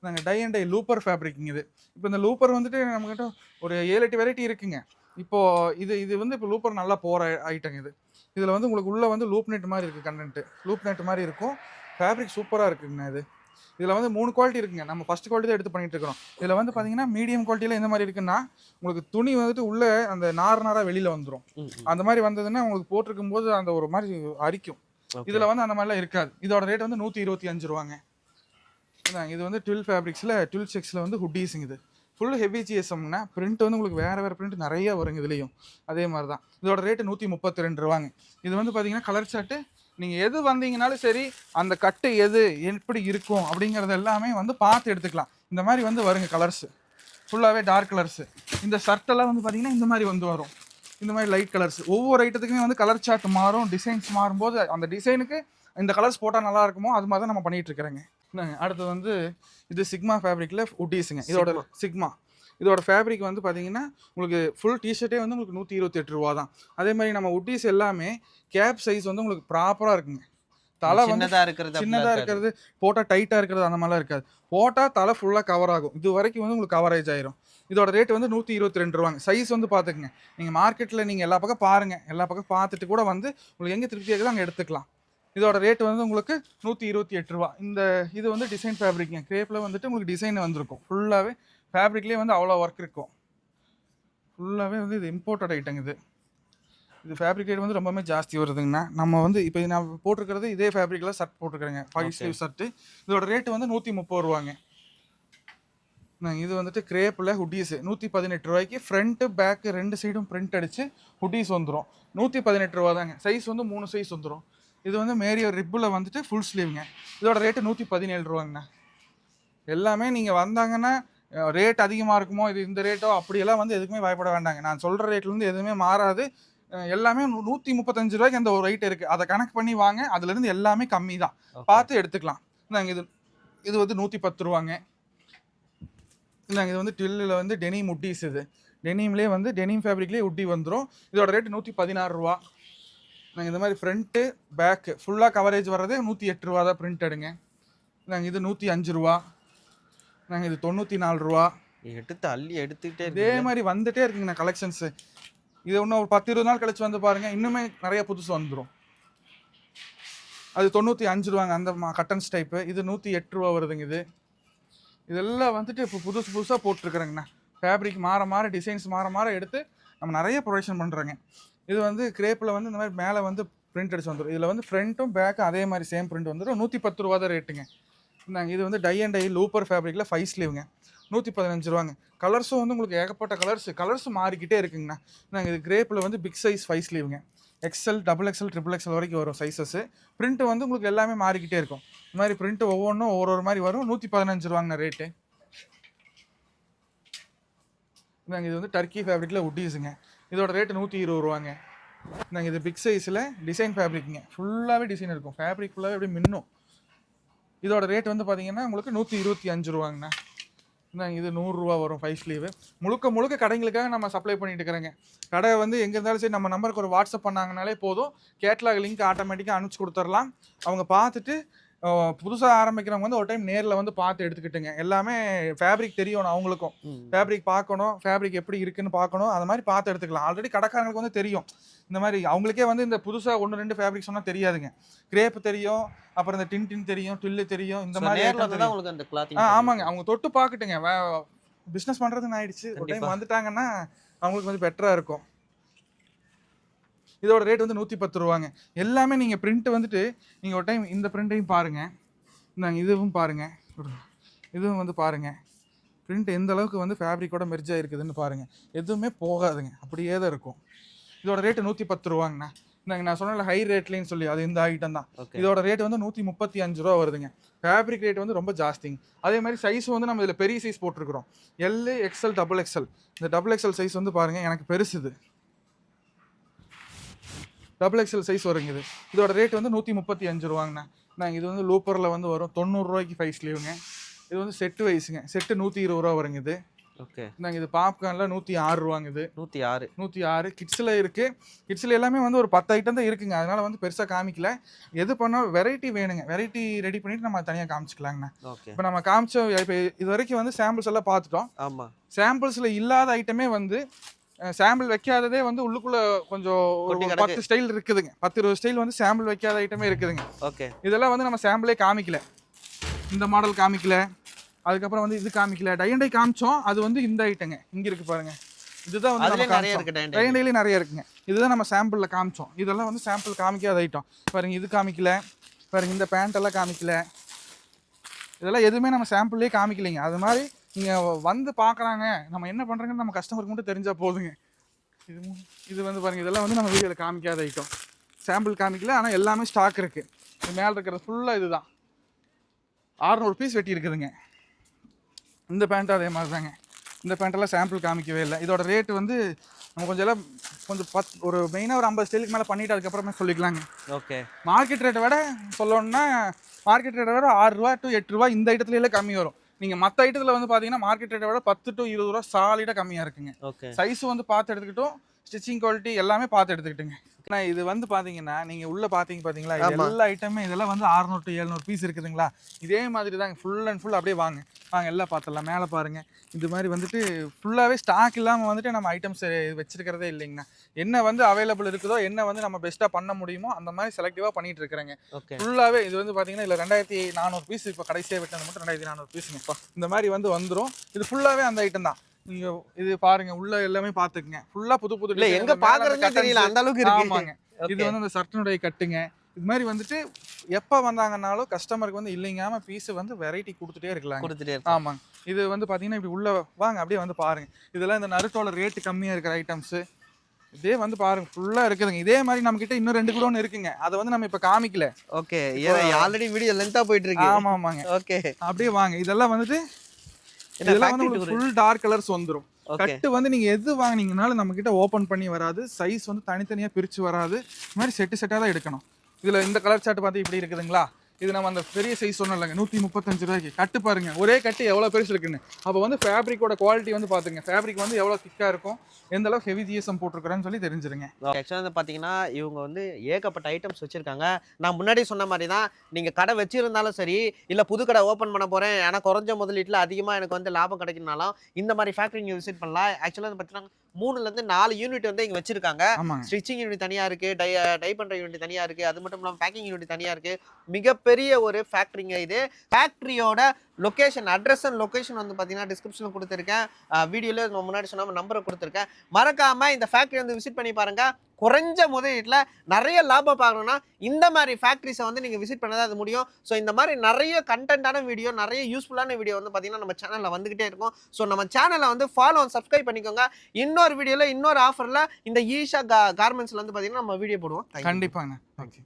நாங்கள் டை அண்ட் டை லூப்பர் ஃபேப்ரிக்ங்க இது. இப்போ இந்த லூப்பர் வந்துட்டு நம்மக்கிட்ட ஒரு ஏழு எட்டு வெரைட்டி இருக்குங்க. இப்போ இது இது வந்து இப்போ லூப்பர் நல்லா போகிற ஐட்டம் இது. இதில் வந்து உங்களுக்கு உள்ளே வந்து லூப் நெட் மாதிரி இருக்குது கண்டென்ட்டு லூப் நெட் மாதிரி இருக்கும். ஃபேப்ரிக் சூப்பராக இருக்குங்கண்ணா இது. இதில் வந்து மூணு குவாலிட்டி இருக்குங்க. நம்ம ஃபர்ஸ்ட் குவாலிட்டி தான் எடுத்து பண்ணிட்டு இருக்கிறோம். இதில் வந்து பார்த்தீங்கன்னா மீடியம் குவாலிட்டியில் எந்த மாதிரி இருக்குன்னா உங்களுக்கு துணி வந்துட்டு உள்ளே அந்த நார் நாராக வெளியில் வந்துடும் அந்த மாதிரி வந்ததுன்னா உங்களுக்கு போட்டிருக்கும் போது அந்த ஒரு மாதிரி அரிக்கும். இதுல வந்து அந்த மாதிரிலாம் இருக்காது. இதோட ரேட் வந்து நூற்றி இருபத்தி அஞ்சு ரூபாங்க. இது வந்து டுவெல் ஃபேப்ரிக்ஸில் டுவெல் செக்ஸில் வந்து ஹுட்டீஸுங்க இது. ஃபுல் ஹெவி ஜிஎஸ்எம்னா பிரிண்ட் வந்து உங்களுக்கு வேறு வேறு பிரிண்ட் நிறைய வருங்க இதுலேயும். அதே மாதிரி தான் இதோட ரேட்டு நூற்றி முப்பத்தி ரெண்டு ரூபாங்க. இது வந்து பார்த்தீங்கன்னா கலர் சார்ட்டு நீங்கள் எது வந்தீங்கனாலும் சரி அந்த கட்டு எது எப்படி இருக்கும் அப்படிங்கிறது எல்லாமே வந்து பார்த்து எடுத்துக்கலாம். இந்த மாதிரி வந்து வருங்க கலர்ஸு ஃபுல்லாகவே டார்க் கலர்ஸு இந்த ஷர்ட்டெல்லாம் வந்து பார்த்தீங்கன்னா இந்த மாதிரி வந்து வரும். இந்த மாதிரி லைட் கலர்ஸ் ஒவ்வொரு ஐட்டத்துக்குமே வந்து கலர் சார்ட் மாறும் டிசைன்ஸ் மாறும்போது அந்த டிசைனுக்கு இந்த கலர்ஸ் போட்டால் நல்லா இருக்குமோ அது மாதிரி தான் நம்ம பண்ணிகிட்டு இருக்கிறேங்க. இந்தாங்க, அடுத்து வந்து இது சிக்மா ஃபேப்ரிக்கில் உட்டீஸுங்க இதோட சிக்மா. இதோட ஃபேப்ரிக் வந்து பார்த்தீங்கன்னா உங்களுக்கு ஃபுல் டிஷர்ட்டே வந்து உங்களுக்கு நூற்றி இருபத்தெட்டு ரூபா தான். அதே மாதிரி நம்ம உட்டீஸ் எல்லாமே கேப் சைஸ் வந்து உங்களுக்கு ப்ராப்பராக இருக்குங்க. தலை வந்து சின்னதா இருக்கிறது சின்னதாக இருக்கிறது போட்டால் டைட்டாக இருக்கிறது அந்த மாதிரிலாம் இருக்காது. போட்டால் தலை ஃபுல்லாக கவர் ஆகும். இது வரைக்கும் வந்து உங்களுக்கு கவரேஜ் ஆயிரும். இதோட ரேட் வந்து நூற்றி இருபத்தி ரெண்டு ரூபாங்க. சைஸ் வந்து பார்த்துக்குங்க நீங்கள் மார்க்கெட்டில் நீங்கள் எல்லா பக்கம் பாருங்கள் எல்லா பக்கம் பார்த்துட்டு கூட வந்து உங்களுக்கு எங்கே திருப்தியாக இருக்குதோ அங்கே எடுத்துக்கலாம். இதோட ரேட் வந்து உங்களுக்கு நூற்றி இருபத்தி எட்டு ரூபா. இந்த இது வந்து டிசைன் ஃபேப்ரிக்ங்க கிரேப்பில் வந்துட்டு உங்களுக்கு டிசைன் வந்திருக்கும். ஃபுல்லாகவே ஃபேப்ரிக்லேயே வந்து அவ்வளோ ஒர்க் இருக்கும். ஃபுல்லாகவே வந்து இது இம்போர்ட்டட் ஐட்டம் இது. இது ஃபேப்ரிக் ரேட் வந்து ரொம்பவே ஜாஸ்தி வருதுங்கண்ணா. நம்ம வந்து இப்போ நான் போட்டிருக்கிறது இதே ஃபேப்ரிக்கில் ஷர்ட் போட்டிருக்கிறேங்க. ஃபைவ். ஸ்லீவ் ஷர்ட்டு இதோட ரேட் வந்து நூற்றி முப்பது ரூபாங்க. இது வந்துட்டு கிரேப்பில் ஹுட்டீஸு நூற்றி பதினெட்டு ரூபாய்க்கு ஃப்ரண்ட்டு பேக்கு ரெண்டு சைடும் பிரிண்ட் அடித்து ஹுட்டீஸ் வந்துடும் நூற்றி பதினெட்டு ரூபா தாங்க சைஸ் வந்து மூணு சைஸ் வந்துடும் இது வந்து மேரியோ ரிப்பில் வந்துட்டு ஃபுல் ஸ்லீவ்ங்க இதோட ரேட்டு நூற்றி பதினேழு ரூபாங்கண்ணா. எல்லாமே நீங்கள் வந்தாங்கன்னா ரேட் அதிகமாக இருக்குமோ இது இந்த ரேட்டோ அப்படியெல்லாம் வந்து எதுக்குமே பயப்பட வேண்டாங்க. நான் சொல்கிற ரேட்லேருந்து எதுவுமே மாறாது. எல்லாமே நூற்றி முப்பத்தஞ்சு ரூபாய்க்கு அந்த ஒரு ரைட் இருக்குது அதை கணக்கு பண்ணி வாங்க. அதுலேருந்து எல்லாமே கம்மி தான். பார்த்து எடுத்துக்கலாம். இந்தாங்க இது இது வந்து நூற்றி பத்து ரூபாங்க. இந்தாங்க இது வந்து ட்வில்லில் வந்து டெனிம் உட்டீஸ் இது. டெனிம்லேயே வந்து டெனிம் ஃபேப்ரிக்லேயே உட்டி வந்துடும் இதோட ரேட் நூற்றி பதினாறு ரூபா. நாங்கள் இந்த மாதிரி ஃப்ரண்ட்டு பேக்கு ஃபுல்லாக கவரேஜ் வர்றது நூற்றி எட்டு ரூபா தான் பிரிண்ட் எடுங்க. நாங்கள் இது நூற்றி அஞ்சு ரூபா. நாங்கள் இது தொண்ணூற்றி நாலு ரூபா. எடுத்து அள்ளி எடுத்துக்கிட்டே இதே மாதிரி வந்துட்டே இருக்குங்கண்ணா கலெக்ஷன்ஸு இது இன்னும் ஒரு பத்து இருபது நாள் கழிச்சு வந்து பாருங்கள் இன்னுமே நிறைய புதுசு வந்துடும் அது தொண்ணூற்றி அஞ்சு ரூபாங்க அந்த கட்டன்ஸ் டைப்பு இது நூற்றி எட்டு ரூபா வருதுங்க இது. இதெல்லாம் வந்துட்டு இப்போ புதுசு புதுசாக போட்டிருக்குறேங்கண்ணா. ஃபேப்ரிக் மாற மாற டிசைன்ஸ் மாற மாற எடுத்து நம்ம நிறைய ப்ரொடக்ஷன் பண்ணுறோங்க இது வந்து கிரேப்பில் வந்து இந்த மாதிரி மேலே வந்து பிரிண்ட் அடிச்சு வந்துடும் இதில் வந்து ஃப்ரண்ட்டும் பேக்கும் அதே மாதிரி சேம் பிரிண்ட் வந்துடும் நூற்றி பத்து ரூபா தான் ரேட்டுங்க நாங்கள் இது வந்து டை அண்ட் டை லூப்பர் ஃபேப்ரிக்கில் ஃபைவ் ஸ்லீவுங்க நூற்றி பதினஞ்சு ரூபாங்க. கலர்ஸும் வந்து உங்களுக்கு ஏகப்பட்ட கலர்ஸ் கலர்ஸும் மாறிக்கிட்டே இருக்குங்கண்ணா. நாங்கள் இது கிரேப்பில் வந்து big size five ஸ்லீவுங்க XL double XL triple XL வரைக்கும் வரும் சைஸஸ் பிரிண்ட் வந்து உங்களுக்கு எல்லாமே மாறிக்கிட்டே இருக்கும். இந்த மாதிரி பிரிண்ட் ஒவ்வொன்றும் ஒவ்வொரு ஒரு மாதிரி வரும். நூற்றி பதினஞ்சு ரூபாங்க ரேட்டு நாங்கள் இது வந்து டர்க்கி ஃபேப்ரிக்கில் உட்டீஸுங்க இதோட ரேட்டு நூற்றி இருபது ரூபாங்க. நாங்கள் இது பிக் சைஸில் டிசைன் ஃபேப்ரிக்குங்க ஃபுல்லாகவே டிசைன் இருக்கும். ஃபேப்ரிக் ஃபுல்லாகவே அப்படியே மின்னும். இதோட ரேட் வந்து பார்த்தீங்கன்னா உங்களுக்கு நூற்றி இருபத்தி அஞ்சு ரூபாங்கண்ணா. நாங்கள் இது நூறுரூவா வரும் ஃபைவ் ஸ்லீவு முழுக்க முழுக்க கடைங்களுக்காக நம்ம சப்ளை பண்ணிட்டு இருக்கிறேங்க. கடை வந்து எங்கே இருந்தாலும் சரி நம்ம நம்பருக்கு ஒரு வாட்ஸ்அப் பண்ணாங்கனாலே போதும். கேட்லாக் லிங்க் ஆட்டோமேட்டிக்காக அனுப்பிச்சு கொடுத்துர்லாம். அவங்க பார்த்துட்டு புதுசாக ஆரம்பிக்கிறவங்க வந்து ஒரு டைம் நேரில் வந்து பார்த்து எடுத்துக்கிட்டுங்க. எல்லாமே ஃபேப்ரிக் தெரியணும் அவங்களுக்கும். ஃபேப்ரிக் பார்க்கணும் ஃபேப்ரிக் எப்படி இருக்குன்னு பார்க்கணும் அது மாதிரி பார்த்து எடுத்துக்கலாம். ஆல்ரெடி கடைக்காரங்களுக்கு வந்து தெரியும். இந்த மாதிரி அவங்களுக்கே வந்து இந்த புதுசாக ஒன்று ரெண்டு ஃபேப்ரிக் சொன்னால் தெரியாதுங்க. கிரேப் தெரியும் அப்புறம் இந்த டின் டின் தெரியும் ட்வில்லு தெரியும் இந்த மாதிரி அந்த ஆமாங்க. அவங்க தொட்டு பார்க்கட்டுங்க. பிஸ்னஸ் பண்ணுறதுன்னு ஆயிடுச்சு. ஒரு டைம். வந்துட்டாங்கன்னா அவங்களுக்கு வந்து பெட்டராக இருக்கும். இதோட ரேட் வந்து நூற்றி பத்து ரூபாங்க. எல்லாமே நீங்கள் பிரிண்ட் வந்துட்டு நீங்கள் ஒரு டைம் இந்த பிரிண்ட்டையும் பாருங்கள் நாங்கள் இதுவும் பாருங்க. இதுவும் வந்து பாருங்க. பிரிண்ட் எந்த அளவுக்கு வந்து ஃபேப்ரிக்கோட மெர்ஜ் ஆயிருக்குதுன்னு பாருங்க. எதுவுமே போகாதுங்க. அப்படியே தான் இருக்கும். இதோட ரேட்டு நூற்றி பத்து ரூபாங்கண்ணா. நாங்கள் நான் சொன்னல ஹை ரேட்லேன்னு சொல்லி அது இந்த ஐட்டம் தான். இதோட ரேட் வந்து நூற்றி முப்பத்தி அஞ்சு ரூபா வருதுங்க. ஃபேப்ரிக் ரேட் வந்து ரொம்ப ஜாஸ்திங்க. அதே மாதிரி சைஸ் வந்து நம்ம இதில் பெரிய சைஸ் போட்டிருக்கிறோம். எல் எக்ஸ்எல் டபுள் எக்ஸ்எல் இந்த டபுள் எக்ஸ்எல் சைஸ் வந்து பாருங்க எனக்கு பெருசுது. டபுள் எக்ஸ்எல் சைஸ் வருங்க இது. இதோட ரேட் வந்து நூற்றி முப்பத்தி அஞ்சு ரூபாங்கண்ணா. நாங்கள் இது வந்து லூப்பரில் வந்து வரும். தொண்ணூறுரூவாய்க்கு ஃபைவ் ஸ்லீவுங்க இது வந்து செட்டு வைஸுங்க செட்டு நூற்றி இருபது ரூபா வருங்க இது. ஓகே நாங்கள் இது பாப்கார்னில் நூற்றி ஆறு ரூபாங்க இது. நூற்றி ஆறு நூற்றி ஆறு கிட்ஸில் இருக்குது கிட்ஸில் எல்லாமே வந்து ஒரு பத்து ஐட்டம் தான் இருக்குங்க. அதனால வந்து பெருசாக காமிக்கல. எது பண்ணாலும் வெரைட்டி வேணுங்க. வெரைட்டி ரெடி பண்ணிட்டு நம்ம தனியாக காமிச்சிக்கலாங்கண்ணா. ஓகே இப்போ நம்ம காமிச்ச இப்போ இது வரைக்கும் வந்து சாம்பிள்ஸ் எல்லாம் பார்த்துட்டோம். ஆமாம் சாம்பிள்ஸில் இல்லாத ஐட்டமே வந்து சாம்பிள் வைக்காததே வந்து உள்ளுக்குள்ள கொஞ்சம் ஒரு. பத்து ஸ்டைல் இருக்குதுங்க. பத்து இருபது ஸ்டைல் வந்து சாம்பிள் வைக்காத ஐட்டமே இருக்குதுங்க. ஓகே. இதெல்லாம் வந்து நம்ம சாம்பிளே காமிக்கல. இந்த மாடல் காமிக்கல. அதுக்கப்புறம் வந்து இது காமிக்கல. டை அண்ட் டை காமிச்சோம். அது வந்து இந்த ஐட்டங்க இங்க இருக்கு பாருங்க. இதுதான் வந்து நிறைய இருக்கு டை டைம் அண்ட் டைலி நிறைய இருக்குங்க. இதுதான் நம்ம சாம்பிளில் காமிச்சோம். இதெல்லாம் வந்து சாம்பிள் காமிக்காத ஐட்டம் பாருங்க இது காமிக்கல. பாருங்க இந்த பேண்ட் எல்லாம் காமிக்கல. இதெல்லாம் எதுவுமே நம்ம சாம்பிள்லேயே காமிக்கலைங்க. அது மாதிரி நீங்கள் வந்து பார்க்குறாங்க நம்ம என்ன பண்ணுறாங்கன்னு நம்ம கஸ்டமருக்கு மட்டும் தெரிஞ்சால் போதுங்க. இது இது வந்து பாருங்க இதெல்லாம் வந்து நம்ம வீடியோவில் காமிக்காத ஐட்டம் சாம்பிள் காமிக்கல ஆனால் எல்லாமே ஸ்டாக் இருக்குது இது மேலே இருக்கிறது ஃபுல்லாக இதுதான். ஆறுநூறு பீஸ் வெட்டி இருக்குதுங்க. இந்த பேண்ட்டும் அதே மாதிரி தாங்க இந்த பேண்ட்டெல்லாம் சாம்பிள் காமிக்கவே இல்லை. இதோட ரேட்டு வந்து நம்ம கொஞ்சம் எல்லாம் கொஞ்சம் பத் ஒரு மெயினாக ஒரு ஐம்பது ஸ்டைலுக்கு மேலே பண்ணிட்டு அதுக்கப்புறமே சொல்லிக்கலாங்க. ஓகே. மார்க்கெட் ரேட்டை விட சொல்லணும்னா மார்க்கெட் ரேட்டை விட ஆறு ரூபா டு எட்டு ரூபா இந்த ஐட்டத்துல கம்மி வரும். நீங்கள் மற்ற ஐட்டத்தில் வந்து பார்த்தீங்கன்னா மார்க்கெட் ரேட்டை விட பத்து டு இருபது ரூபா சாலிடாக கம்மியாக இருக்குங்க. சைஸ் வந்து பார்த்து எடுத்துக்கிட்டோம். ஸ்டிச்சிங் குவாலிட்டி எல்லாமே பார்த்து எடுத்துக்கிட்டுங்க. ஆனால் இது வந்து பார்த்தீங்கன்னா நீங்கள் உள்ளே பார்த்தீங்க பார்த்தீங்களா. எல்லா ஐட்டமே இதெல்லாம் வந்து 600 டு எழுநூறு பீஸ் இருக்குதுங்களா? இதே மாதிரி தாங்க ஃபுல் அண்ட் ஃபுல் அப்படியே வாங்க. வாங்க எல்லாம் பார்த்துடலாம். மேலே பாருங்க. இது மாதிரி வந்துட்டு ஃபுல்லாகவே ஸ்டாக் இல்லாமல் வந்துட்டு நம்ம ஐட்டம்ஸ் வச்சிருக்கிறதே இல்லைங்கண்ணா. என்ன வந்து அவைலபிள் இருக்குதோ என்ன வந்து நம்ம பெஸ்ட்டாக பண்ண முடியுமோ அந்த மாதிரி செலக்டிவாக பண்ணிட்டு இருக்கிறேங்க. ஃபுல்லாகவே இது வந்து பார்த்தீங்கன்னா இதில் ரெண்டாயிரத்தி நானூறு பீஸ் இப்போ கடைசியாக விட்டது மட்டும் ரெண்டாயிரத்தி நானூறு பீஸுங்கப்பா இந்த மாதிரி வந்து வந்துடும் இது ஃபுல்லாகவே அந்த ஐட்டம் தான். நீங்கள் இது பாருங்க உள்ள எல்லாமே பார்த்துக்குங்க ஃபுல்லாக புது புது இல்ல. எங்க பாக்குறதுனே தெரியல. அந்த அளவுக்கு இருக்கு. ஆமாங்க. இது வந்து அந்த சர்ட்டனுடைய கட்டுங்க. இது மாதிரி வந்துட்டு எப்போ வந்தாங்கன்னாலும் கஸ்டமருக்கு வந்து இல்லைங்காம பீஸ் வந்து வெரைட்டி கொடுத்துட்டே இருக்கலாங்க. கொடுத்துட்டே ஆமாங்க. இது வந்து பார்த்தீங்கன்னா இப்படி உள்ள வாங்க அப்படியே வந்து பாருங்க. இதெல்லாம் இந்த நருட்டோட ரேட்டு கம்மியாக இருக்கிற ஐட்டம்ஸு இதே வந்து பாருங்க ஃபுல்லாக இருக்குதுங்க. இதே மாதிரி நம்ம கிட்ட இன்னும் ரெண்டு குடோன் இருக்குங்க. அதை வந்து நம்ம இப்போ காமிக்கல. ஓகே ஆல்ரெடி வீடியோ லென்த்தா போயிட்டு இருக்கு. ஆமா ஆமாங்க ஓகே அப்படியே வாங்க. இதெல்லாம் வந்துட்டு இதெல்லாம் வந்து உங்களுக்கு ஃபுல் டார்க் கலர்ஸ் வந்துரும். கட்டு வந்து நீங்க எது வாங்குனீங்கனாலும் நம்ம கிட்ட ஓபன் பண்ணி வராது. சைஸ் வந்து தனித்தனியா பிரிச்சு வராது. இந்த மாதிரி செட்டு செட்டா தான் எடுக்கணும். இதுல இந்த கலர் சார்ட் பார்த்து இப்படி இருக்குதுங்களா? இது நம்ம அந்த பெரிய சைஸ் சொன்னோம் இல்லைங்க நூற்றி முப்பத்தஞ்சு ரூபாய்க்கு. கட்டு பாருங்க ஒரே கட்டு எவ்வளோ பெருசு இருக்குன்னு. அப்போ வந்து ஃபேப்ரிக்கோட குவாலிட்டி வந்து பார்த்துங்க ஃபேப்ரிக் வந்து எவ்வளோ திக்காக இருக்கும் எந்த அளவுக்கு ஹெவி ஜிஎஸ்எம் போட்டிருக்கிறேன்னு சொல்லி தெரிஞ்சிருங்க. ஆக்சுவலாக வந்து பார்த்தீங்கன்னா இவங்க வந்து ஏகப்பட்ட ஐட்டம்ஸ் வச்சுருக்காங்க. நான் முன்னாடி சொன்ன மாதிரி தான் நீங்கள் கடை வச்சுருந்தாலும் சரி இல்லை புது கடை ஓப்பன் பண்ண போகிறேன் ஏன்னா குறைஞ்ச முதலீட்டில் அதிகமாக எனக்கு வந்து லாபம் கிடைக்கணும்னாலும் இந்த மாதிரி ஃபேக்ட்ரி நீங்கள் விசிட் பண்ணலாம். ஆக்சுவலாக வந்து பார்த்தீங்கன்னா மூணுலேருந்து நாலு யூனிட் வந்து இங்கே வச்சிருக்காங்க. ஸ்டிச்சிங் யூனிட் தனியாக இருக்குது டை டை பண்ணுற யூனிட் தனியாக இருக்குது அது மட்டும் இல்லாமல் பேக்கிங் யூனிட் தனியாக இருக்குது மிகப்பெரிய ஒரு ஃபேக்ட்ரிங்க இது. ஃபேக்ட்ரியோட லொக்கேஷன் அட்ரஸ் அண்ட் லொக்கேஷன் வந்து பார்த்தீங்கன்னா டிஸ்கிரிப்ஷனில் கொடுத்துருக்கேன். வீடியோவில் நம்ம முன்னாடி சொன்னால் நம்பரை கொடுத்துருக்கேன். மறக்காமல் இந்த ஃபேக்ட்ரி வந்து விசிட் பண்ணி பாருங்கள் குறைஞ்ச முதலீட்டில் நிறைய லாபம் பார்க்கணுன்னா இந்த மாதிரி ஃபேக்ட்ரிஸை வந்து நீங்கள் விசிட் பண்ண தான் அது முடியும். ஸோ இந்த மாதிரி நிறைய கண்டென்ட்டான வீடியோ நிறைய யூஸ்ஃபுல்லான வீடியோ வந்து பார்த்தீங்கன்னா நம்ம சேனலில் வந்துகிட்டே இருக்கும். ஸோ நம்ம சேனலை வந்து ஃபாலோ சப்ஸ்கிரைப் பண்ணிக்கோங்க. இன்னொரு வீடியோவில் இன்னொரு ஆஃபரில் இந்த ஈஷா கா கார்மெண்ட்ஸில் வந்து பார்த்திங்கன்னா நம்ம வீடியோ போடுவோம். கண்டிப்பாங்க. ஓகே